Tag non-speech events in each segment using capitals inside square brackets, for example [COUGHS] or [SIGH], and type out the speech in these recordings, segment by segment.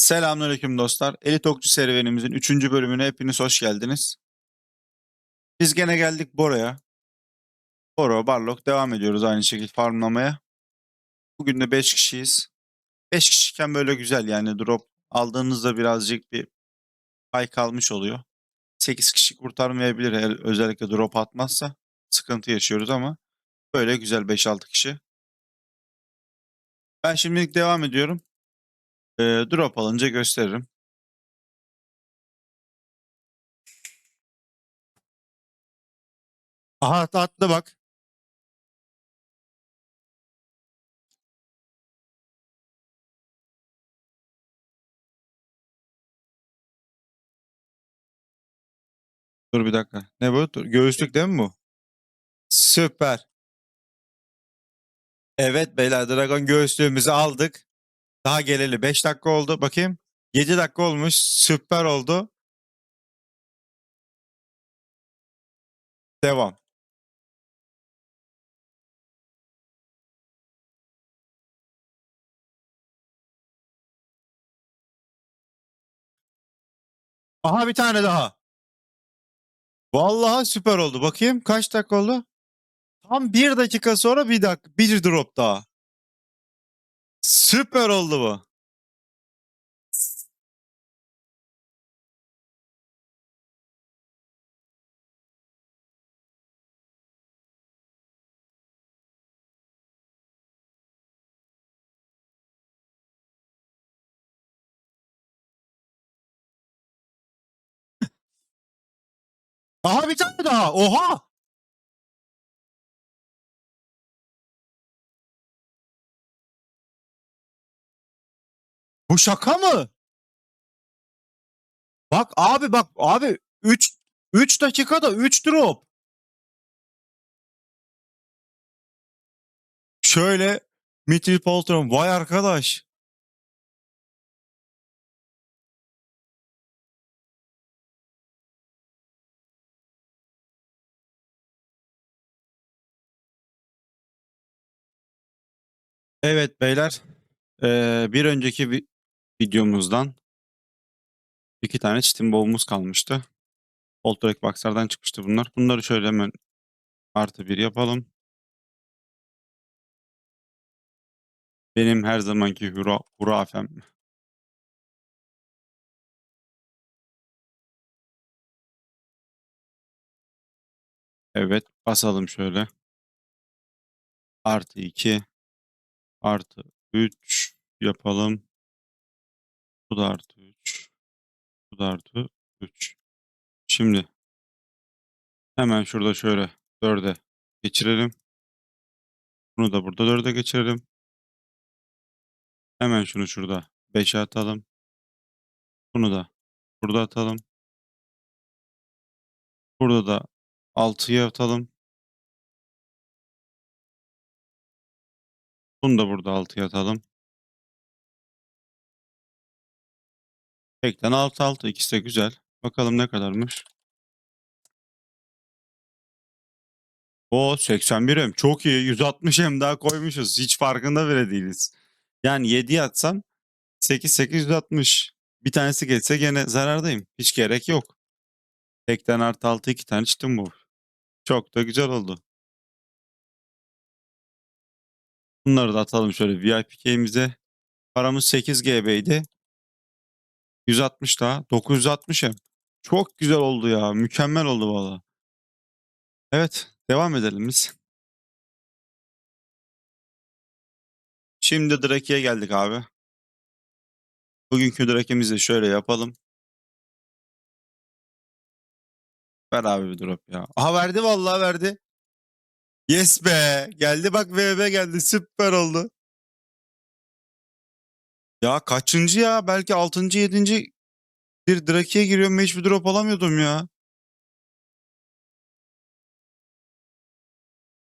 Selamünaleyküm dostlar. Elit Okçu serüvenimizin 3. bölümüne hepiniz hoş geldiniz. Biz gene geldik Bora'ya. Boro, Barlok devam ediyoruz aynı şekilde farmlamaya. Bugün de 5 kişiyiz. 5 kişiyken böyle güzel yani drop aldığınızda birazcık bir pay kalmış oluyor. 8 kişi kurtarmayabilir özellikle drop atmazsa. Sıkıntı yaşıyoruz ama böyle güzel 5-6 kişi. Ben şimdilik devam ediyorum. Ee, drop alınca gösteririm. Aha atlı bak. Dur bir dakika. Ne bu? Dur, Göğüslük değil mi bu? Süper. Evet beyler Dragon göğüslüğümüzü aldık. Daha geleli 5 dakika oldu. Bakayım. 7 dakika olmuş. Süper oldu. Devam. Aha bir tane daha. Vallahi süper oldu. Bakayım kaç dakika oldu? Tam bir dakika sonra bir dakika bir drop daha. Süper oldu bu. Aha bir tane daha. Oha. Bu şaka mı? Bak abi bak abi 3 3 dakikada 3 drop. Şöyle Mitchell Poltron vay arkadaş. Evet beyler. Ee, bir önceki videomuzdan iki tane çitin boğumuz kalmıştı. Poltrek Box'lardan çıkmıştı bunlar. Bunları şöyle hemen artı bir yapalım. Benim her zamanki hura, hurafem. Evet basalım şöyle. Artı 2 artı 3 yapalım. Bu da artı 3. Bu da artı 3. Şimdi hemen şurada şöyle 4'e geçirelim. Bunu da burada 4'e geçirelim. Hemen şunu şurada 5'e atalım. Bunu da burada atalım. Burada da 6'ya atalım. Bunu da burada 6'ya atalım. Tekten 6 6 ikisi de güzel. Bakalım ne kadarmış. O 81 M çok iyi. 160 M daha koymuşuz. Hiç farkında bile değiliz. Yani 7 atsam 8 860. Bir tanesi geçse gene zarardayım. Hiç gerek yok. Tekten artı 6 iki tane çıktım bu. Çok da güzel oldu. Bunları da atalım şöyle VIP key'imize. Paramız 8 GB'ydi. 160 daha. 960 M. Çok güzel oldu ya. Mükemmel oldu valla. Evet. Devam edelim biz. Şimdi Drake'ye geldik abi. Bugünkü Drake'imizi şöyle yapalım. Ver abi bir drop ya. Aha verdi vallahi verdi. Yes be. Geldi bak VB geldi. Süper oldu. Ya kaçıncı ya? Belki altıncı, yedinci bir Drake'ye giriyorum ve hiçbir drop alamıyordum ya.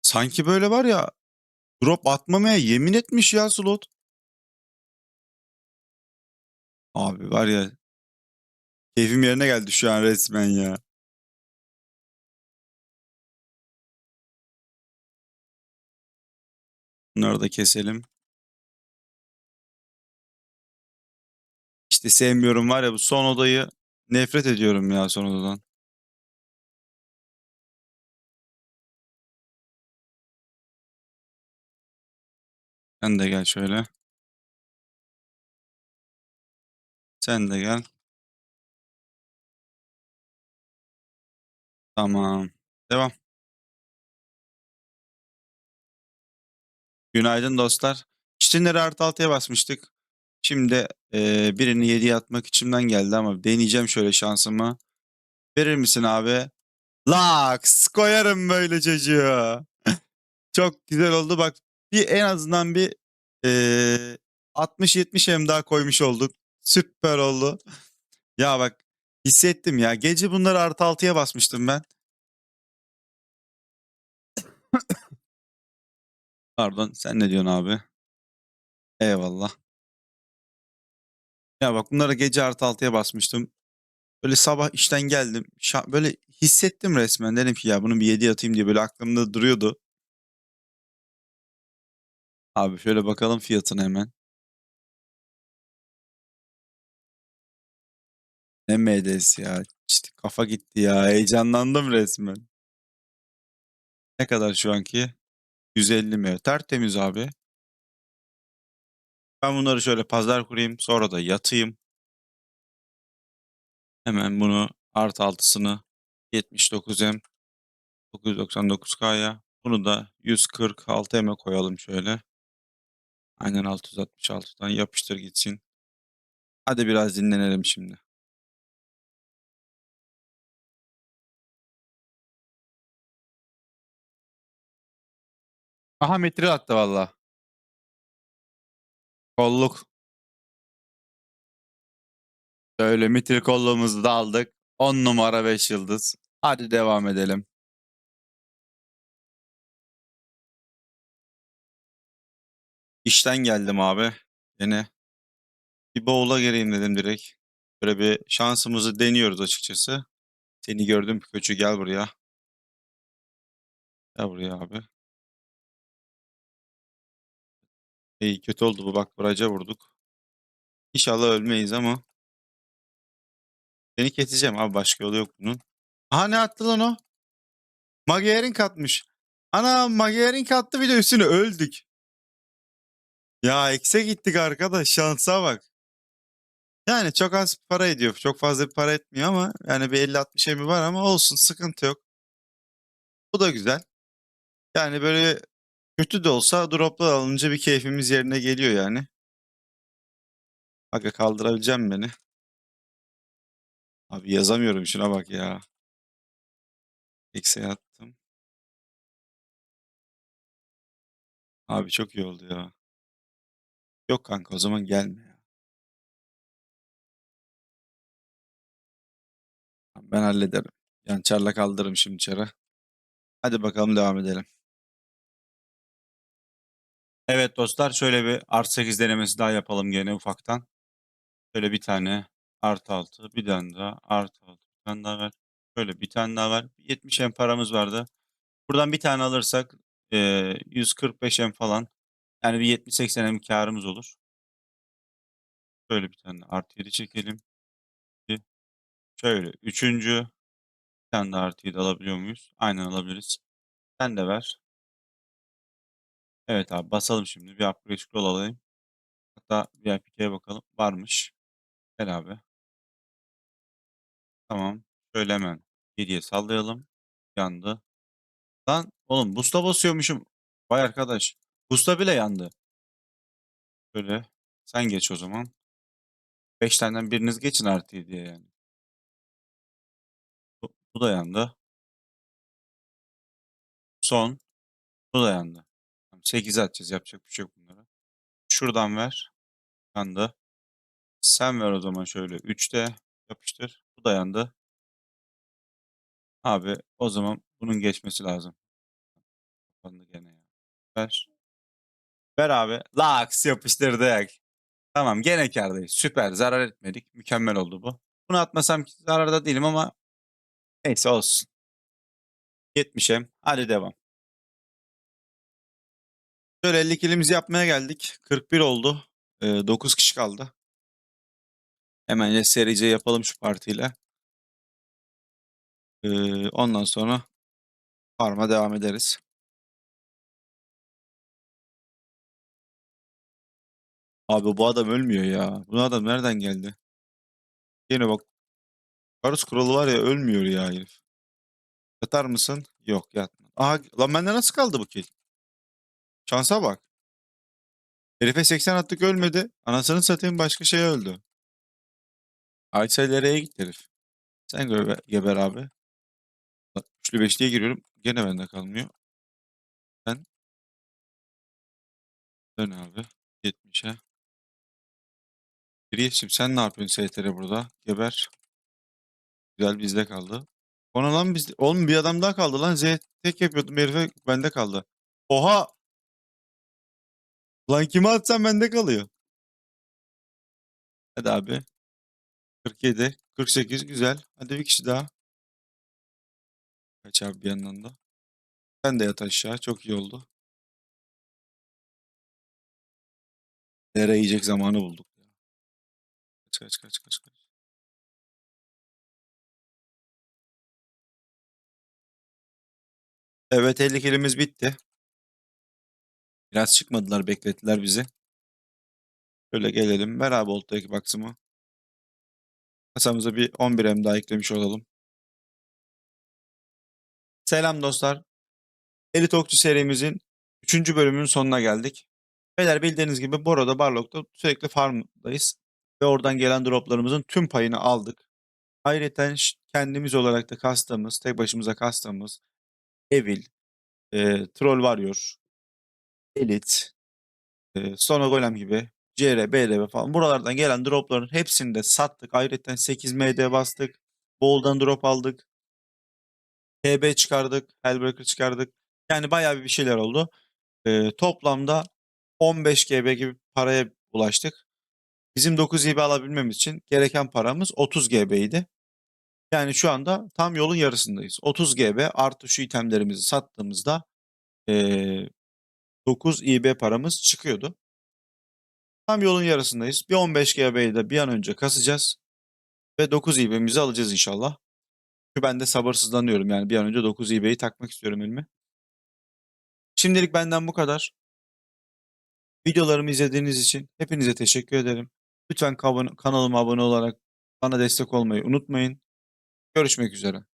Sanki böyle var ya drop atmamaya yemin etmiş ya slot. Abi var ya keyfim yerine geldi şu an resmen ya. Bunları da keselim. İşte sevmiyorum var ya bu son odayı nefret ediyorum ya son odadan. Sen de gel şöyle. Sen de gel. Tamam. Devam. Günaydın dostlar. Çitinleri artı altıya basmıştık. Şimdi eee, birini 7'ye atmak içimden geldi ama deneyeceğim şöyle şansımı. Verir misin abi? Laks koyarım böyle çocuğu. [LAUGHS] Çok güzel oldu bak. Bir en azından bir eee 60-70 hem daha koymuş olduk. Süper oldu. [LAUGHS] Ya bak hissettim ya. Gece bunları artı altıya basmıştım ben. [COUGHS] Pardon sen ne diyorsun abi? Eyvallah. Ya bak bunları gece artı altıya basmıştım. Böyle sabah işten geldim. Böyle hissettim resmen. Dedim ki ya bunu bir 7 atayım diye böyle aklımda duruyordu. Abi şöyle bakalım fiyatına hemen. Ne MDS ya. İşte kafa gitti ya. Heyecanlandım resmen. Ne kadar şu anki? 150 mi? Tertemiz abi. Ben bunları şöyle pazar kurayım. Sonra da yatayım. Hemen bunu artı altısını 79M 999K'ya. Bunu da 146M'e koyalım şöyle. Aynen 666'dan yapıştır gitsin. Hadi biraz dinlenelim şimdi. Aha metre attı valla. Kolluk. Şöyle mitil kolluğumuzu da aldık. 10 numara 5 yıldız. Hadi devam edelim. İşten geldim abi. Yine bir bowl'a gireyim dedim direkt. Böyle bir şansımızı deniyoruz açıkçası. Seni gördüm köçü gel buraya. Gel buraya abi. İyi kötü oldu bu bak vıraca vurduk. İnşallah ölmeyiz ama. Seni keseceğim abi başka yolu yok bunun. Aha ne attı lan o? Magier'in katmış. Ana Magier'in kattı bir de üstüne öldük. Ya ekse gittik arkadaş şansa bak. Yani çok az para ediyor. Çok fazla bir para etmiyor ama yani bir 50-60 emi var ama olsun sıkıntı yok. Bu da güzel. Yani böyle kötü de olsa droplar alınca bir keyfimiz yerine geliyor yani. Aga kaldırabileceğim beni. Abi yazamıyorum şuna bak ya. Eksiye attım. Abi çok iyi oldu ya. Yok kanka o zaman gelme ya. Ben hallederim. Yani çarla kaldırırım şimdi çara. Hadi bakalım devam edelim. Evet dostlar şöyle bir artı 8 denemesi daha yapalım gene ufaktan. Şöyle bir tane artı 6 bir tane daha artı 6 bir tane daha ver. Şöyle bir tane daha ver. 70 em paramız vardı. Buradan bir tane alırsak eee 145 em falan. Yani bir 70-80 em karımız olur. Şöyle bir tane artı 7 çekelim. Şöyle üçüncü. Bir tane daha artı 7 alabiliyor muyuz? Aynen alabiliriz. Sen de ver. Evet abi basalım şimdi. Bir upgrade scroll alayım. Hatta VIP'ye bakalım. Varmış. Gel abi. Tamam. Şöyle hemen 7'ye sallayalım. Yandı. Lan oğlum boost'a basıyormuşum. Vay arkadaş. Boost'a bile yandı. Şöyle. Sen geç o zaman. 5 taneden biriniz geçin artı 7'ye yani. Bu, bu da yandı. Son. Bu da yandı. 8'e atacağız. Yapacak bir şey yok bunlara. Şuradan ver. Yandı. Sen ver o zaman şöyle. 3'te yapıştır. Bu da yandı. Abi o zaman bunun geçmesi lazım. Kapandı gene ya. Ver. Ver abi. Laks yapıştırdık. Tamam gene kârdayız. Süper. Zarar etmedik. Mükemmel oldu bu. Bunu atmasam zararda değilim ama neyse olsun. 70'e. Hadi devam. Şöyle 50 kilimizi yapmaya geldik. 41 oldu. Ee, 9 kişi kaldı. Hemen serice yapalım şu partiyle. Ee, ondan sonra farm'a devam ederiz. Abi bu adam ölmüyor ya. Bu adam nereden geldi? Yine bak. Karus kuralı var ya ölmüyor ya herif. Yatar mısın? Yok yatma. Aha lan bende nasıl kaldı bu kill? Şansa bak. Herife 80 attık ölmedi. Anasını satayım başka şey öldü. Aysel'lere git herif. Sen gö- geber abi. Üçlü beşliye giriyorum. Gene bende kalmıyor. Sen dön abi. 70'e. Biriyetçim sen ne yapıyorsun STR burada? Geber. Güzel bizde kaldı. Ona lan bizde. Oğlum bir adam daha kaldı lan. Z tek yapıyordum herife bende kaldı. Oha! Lan kime atsam bende kalıyor. Hadi abi. 47, 48 güzel. Hadi bir kişi daha. Kaç abi bir yandan da. Sen de yat aşağı. Çok iyi oldu. Dere yiyecek zamanı bulduk. Kaç kaç kaç kaç kaç. Evet 50 kilimiz bitti. Biraz çıkmadılar beklettiler bizi. Şöyle gelelim. Ver abi Bolt'taki baksımı. Kasamıza bir 11 M daha eklemiş olalım. Selam dostlar. Elit Okçu serimizin 3. bölümünün sonuna geldik. Beyler bildiğiniz gibi Boro'da Barlok'ta sürekli farmdayız. Ve oradan gelen droplarımızın tüm payını aldık. Ayrıca kendimiz olarak da kastığımız, tek başımıza kastığımız Evil, e, Troll Warrior, Elit, e, Stone Golem gibi CR, BRB falan buralardan gelen dropların hepsini de sattık. Ayrıca 8 MD bastık. Boldan drop aldık. TB çıkardık. Hellbreaker çıkardık. Yani bayağı bir şeyler oldu. E, toplamda 15 GB gibi paraya ulaştık. Bizim 9 GB alabilmemiz için gereken paramız 30 GB idi. Yani şu anda tam yolun yarısındayız. 30 GB artı şu itemlerimizi sattığımızda e, 9 IB paramız çıkıyordu. Tam yolun yarısındayız. Bir 15 GB'yi de bir an önce kasacağız. Ve 9 IB'mizi alacağız inşallah. Çünkü ben de sabırsızlanıyorum. Yani bir an önce 9 IB'yi takmak istiyorum elime. Şimdilik benden bu kadar. Videolarımı izlediğiniz için hepinize teşekkür ederim. Lütfen kanalıma abone olarak bana destek olmayı unutmayın. Görüşmek üzere.